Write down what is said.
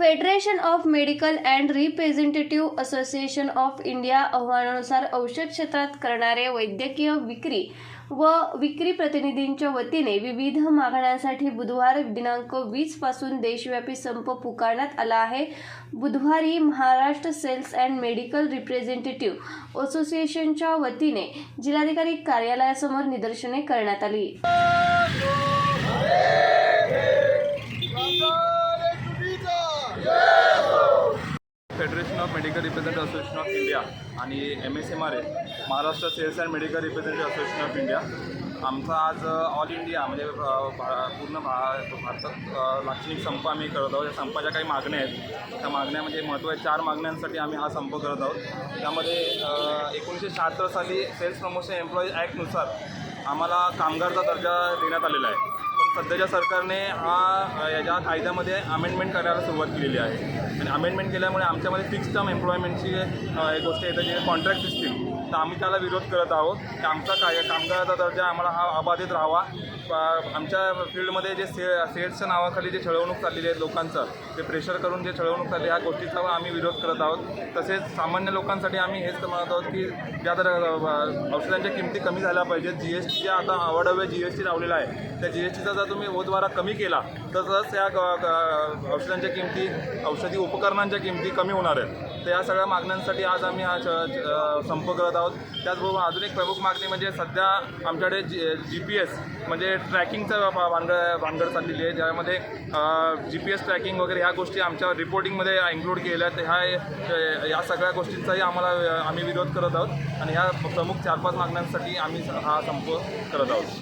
Federation of medical and representative association of India अहवालानुसार औषध क्षेत्रात करणारे वैद्यकीय विक्री व विक्री प्रतिनिधींच्या वतीने विविध मागण्यांसाठी बुधवार दिनांक वीसपासून देशव्यापी संप पुकारण्यात आला आहे. बुधवारी Maharashtra sales and medical representative असोसिएशनच्या वतीने जिल्हाधिकारी कार्यालयासमोर निदर्शने करण्यात आली. Of medical representative association of India आणि M S M R A Maharashtra sales and medical representative association of India आमचा आज ऑल इंडिया म्हणजे पूर्ण भा भारतात लाक्षणिक संप आम्ही करत आहोत. या संपाच्या काही मागण्या आहेत. त्या मागण्या म्हणजे महत्त्वाच्या चार मागण्यांसाठी आम्ही हा संप करत आहोत. त्यामध्ये एकोणीसशे शहात्तर साली सेल्स प्रमोशन एम्प्लॉईज ॲक्टनुसार आम्हाला कामगारचा दर्जा देण्यात आलेला आहे. सध्याच्या सरकारने हा याच्या कायद्यामध्ये अमेंडमेंट करायला सुरुवात केलेली आहे. आणि अमेंडमेंट केल्यामुळे आमच्यामध्ये फिक्स टर्म एम्प्लॉयमेंटची एक गोष्ट येते जे कॉन्ट्रॅक्ट सिस्टीम तर आम्ही त्याला विरोध करत आहोत. की आमचा काय कामगाराचा दर्जा आम्हाला हा अबाधित राहावा. आमच्या फील्डमध्ये जे से सेट्सच्या नावाखाली जे छळवणूक चाललेली आहे लोकांचं ते प्रेशर करून जे छळवणूक चालली ह्या गोष्टीचा आम्ही विरोध करत आहोत. तसेच सामान्य लोकांसाठी आम्ही हेच म्हणत आहोत की ज्या तर औषधांच्या किमती कमी झाल्या पाहिजेत. जी एस टी ज्या आता अवडव्य जी एस टी लावलेला आहे त्या जी एस टीचा जर तुम्ही ओद्वारा कमी केला तर तसंच या ग- औषधांच्या किमती औषधी उपकरणांच्या किमती कमी होणार आहेत. तर या सगळ्या मागण्यांसाठी आज आम्ही हा संप करत आहोत. त्याचबरोबर अजून एक प्रमुख मागणी म्हणजे सध्या आमच्याकडे जी जी पी एस म्हणजे ट्रॅकिंगचं भानगड भानगड चाललेली आहे. ज्यामध्ये जी पी एस ट्रॅकिंग वगैरे ह्या गोष्टी आमच्या रिपोर्टिंगमध्ये इन्क्लूड केल्या आहेत. ह्या या सगळ्या गोष्टींचाही आम्हाला आम्ही विरोध करत आहोत. आणि ह्या प्रमुख चार पाच मागण्यांसाठी आम्ही हा संप करत आहोत.